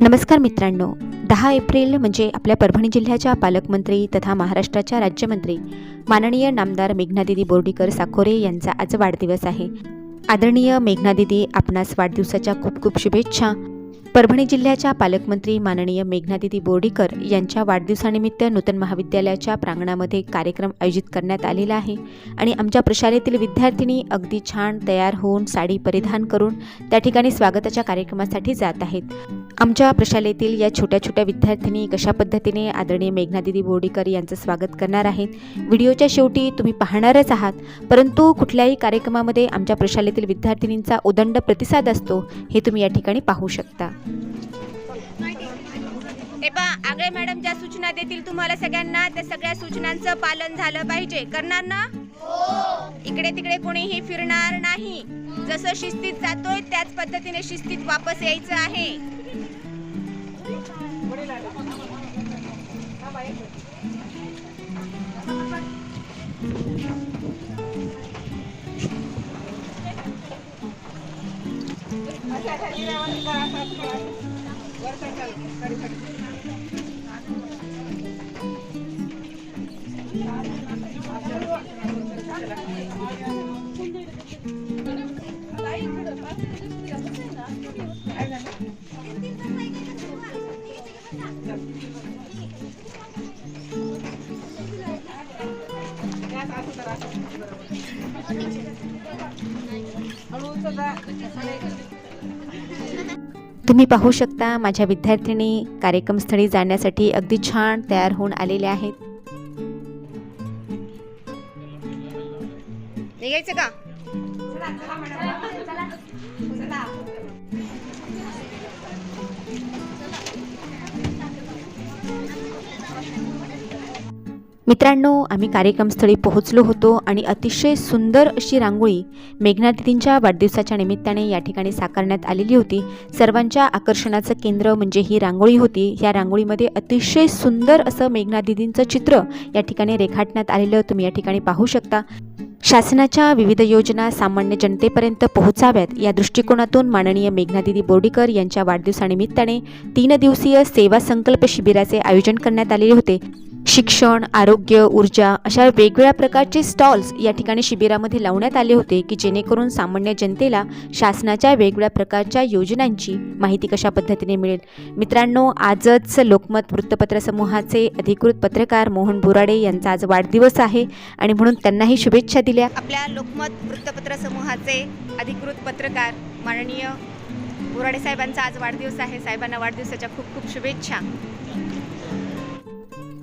नमस्कार मित्रांनो. दहा एप्रिल म्हणजे आपल्या परभणी जिल्ह्याच्या पालकमंत्री तथा महाराष्ट्राच्या राज्यमंत्री माननीय नामदार मेघनादिदी बोर्डीकर साखोरे यांचा आज वाढदिवस आहे. आदरणीय मेघनादिदी आपणास वाढदिवसाच्या खूप खूप शुभेच्छा. परभणी जिल्ह्याच्या पालकमंत्री माननीय मेघनादिदी बोर्डीकर यांच्या वाढदिवसानिमित्त नूतन महाविद्यालयाच्या प्रांगणामध्ये कार्यक्रम आयोजित करण्यात आलेला आहे आणि आमच्या प्रशालेतील विद्यार्थिनी अगदी छान तयार होऊन साडी परिधान करून त्या ठिकाणी स्वागताच्या कार्यक्रमासाठी जात आहेत. आमच्या प्रशालेतील या छोट्या छोट्या विद्यार्थिनी कशा पद्धतीने आदरणीय मेघनादिदी बोर्डीकर यांचं स्वागत करणार आहेत? व्हिडिओच्या शेवटी तुम्ही पाहणारच आहात परंतु कुठल्याही कार्यक्रमामध्ये आमच्या प्रशालेतील विद्यार्थिनींचा उदंड प्रतिसाद असतो हे तुम्ही या ठिकाणी पाहू शकता. हे पा आगळे मॅडम ज्या सूचना देतील तुम्हाला सगळ्यांना त्या सगळ्या सूचनांचं पालन झालं पाहिजे. करणार ना? इकडे तिकडे कोणीही फिरणार नाही. जसं शिस्तीत जातोय त्याच पद्धतीने शिस्तीत वापस यायचं आहे. अच्छा अच्छा ये वाला बड़ा सा थोड़ा वर्षा चल करी करी तुम्ही पाहू शकता माझ्या विद्यार्थिनी कार्यक्रमस्थळी जाण्यासाठी अगदी छान तयार होऊन आलेल्या आहेत. निघायचं का? मित्रांनो आम्ही कार्यक्रमस्थळी पोहोचलो होतो आणि अतिशय सुंदर अशी रांगोळी मेघनादिदींच्या वाढदिवसाच्या निमित्ताने या ठिकाणी साकारण्यात आलेली होती. सर्वांच्या आकर्षणाचं केंद्र म्हणजे ही रांगोळी होती. या रांगोळीमध्ये अतिशय सुंदर असं मेघनादिदींचं चित्र या ठिकाणी रेखाटण्यात आलेलं तुम्ही या ठिकाणी पाहू शकता. शासनाच्या विविध योजना सामान्य जनतेपर्यंत पोहोचाव्यात. या दृष्टिकोनातून माननीय मेघनादिदी बोर्डीकर यांच्या वाढदिवसानिमित्ताने तीन दिवसीय सेवा संकल्प शिबिराचे आयोजन करण्यात आलेले होते. शिक्षण आरोग्य ऊर्जा अशा वेगवेगळ्या प्रकारचे स्टॉल्स या ठिकाणी शिबिरामध्ये लावण्यात आले होते की जेणेकरून सामान्य जनतेला शासनाच्या वेगवेगळ्या प्रकारच्या योजनांची माहिती कशा पद्धतीने मिळेल. मित्रांनो आजच लोकमत वृत्तपत्र समूहाचे अधिकृत पत्रकार मोहन बोराडे यांचा आज वाढदिवस आहे आणि म्हणून त्यांनाही शुभेच्छा दिल्या. आपल्या लोकमत वृत्तपत्र समूहाचे अधिकृत पत्रकार माननीय बोराडे साहेबांचा आज वाढदिवस आहे. साहेबांना वाढदिवसाच्या खूप खूप शुभेच्छा.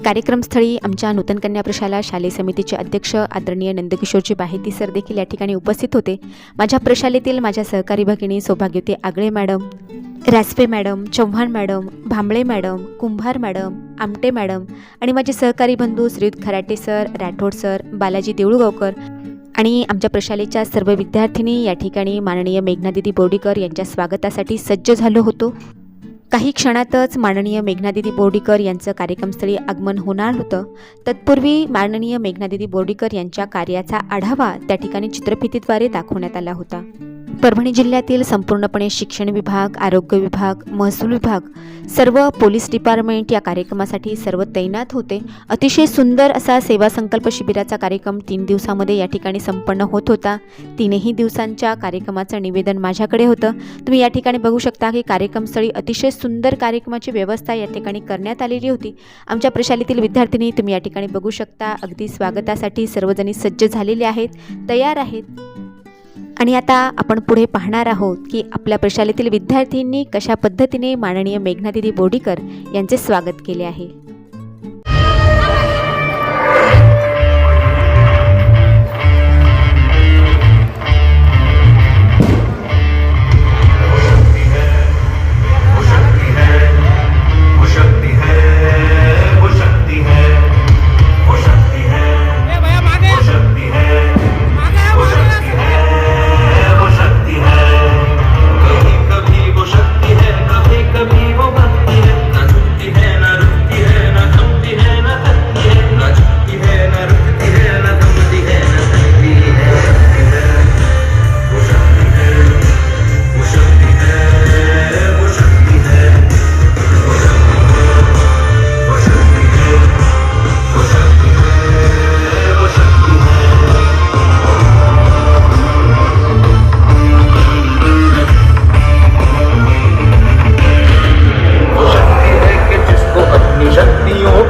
कार्यक्रमस्थळी आमच्या नूतन कन्या प्रशाला शालेय समितीचे अध्यक्ष आदरणीय नंदकिशोरजी बाहेती सर देखील या ठिकाणी उपस्थित होते. माझ्या प्रशालेतील माझ्या सहकारी भगिनी सौभाग्यवती Aagale madam Raspe madam Chavan madam Bhambale madam Kumbhar madam Amte madam आणि माझे सहकारी बंधू श्रीयुत खराटे सर राठोड सर बालाजी देऊळगावकर आणि आमच्या प्रशालेच्या सर्व विद्यार्थिनी या ठिकाणी माननीय मेघनादिदी बोर्डीकर यांच्या स्वागतासाठी सज्ज झालो होतो. काही क्षणातच माननीय मेघनादिदी बोर्डीकर यांचं कार्यक्रमस्थळी आगमन होणार होतं. तत्पूर्वी माननीय मेघनादिदी बोर्डीकर यांच्या कार्याचा आढावा त्या ठिकाणी चित्रफितीद्वारे दाखवण्यात आला होता. परभणी जिल्ह्यातील संपूर्णपणे शिक्षण विभाग आरोग्य विभाग महसूल विभाग सर्व पोलीस डिपार्टमेंट या कार्यक्रमासाठी सर्व तैनात होते. अतिशय सुंदर असा सेवा संकल्प शिबिराचा कार्यक्रम तीन दिवसामध्ये या ठिकाणी संपन्न होत होता. तीनही दिवसांच्या कार्यक्रमाचं निवेदन माझ्याकडे होतं. तुम्ही या ठिकाणी बघू शकता की कार्यक्रमस्थळी अतिशय सुंदर कार्यक्रमाची व्यवस्था या ठिकाणी करण्यात आलेली होती. आमच्या प्रशालेतील विद्यार्थिनी तुम्ही या ठिकाणी बघू शकता. अगदी स्वागतासाठी सर्वजणी सज्ज झालेले आहेत. तयार आहेत. आणि आता आपण पुढे पाहणार आहोत की आपल्या प्रशालेतील विद्यार्थ्यांनी कशा पद्धतीने माननीय मेघनादिदी बोडीकर यांचे स्वागत केले आहे.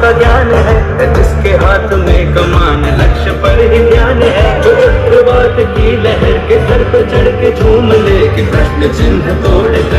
का ज्ञान है जिसके हाथ में कमान लक्ष्य पर ही ध्यान है। जो चक्रवात की लहर के सर पर चढ़ के झूम ले के प्रश्न चिन्ह तोड़ कर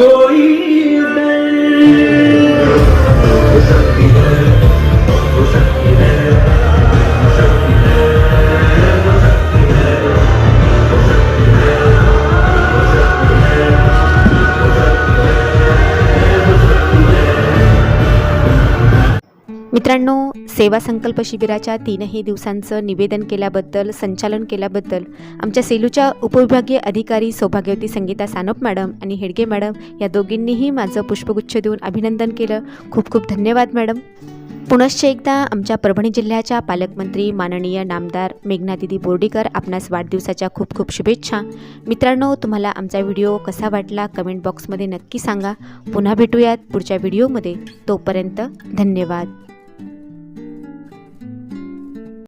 कोई मित्रांनो सेवा संकल्प शिबिराच्या तीनही दिवसांचं निवेदन केल्याबद्दल संचालन केल्याबद्दल आमच्या सेलूच्या उपविभागीय अधिकारी सौभाग्यवती संगीता सानप मॅडम आणि हेडगे मॅडम या दोघींनीही माझं पुष्पगुच्छ देऊन अभिनंदन केलं. खूप खूप धन्यवाद मॅडम. पुनश्च एकदा आमच्या परभणी जिल्ह्याच्या पालकमंत्री माननीय नामदार मेघनादिदी बोर्डीकर आपणास वाढदिवसाच्या खूप खूप शुभेच्छा. मित्रांनो तुम्हाला आमचा व्हिडिओ कसा वाटला कमेंट बॉक्समध्ये नक्की सांगा. पुन्हा भेटूयात पुढच्या व्हिडिओमध्ये. तोपर्यंत धन्यवाद.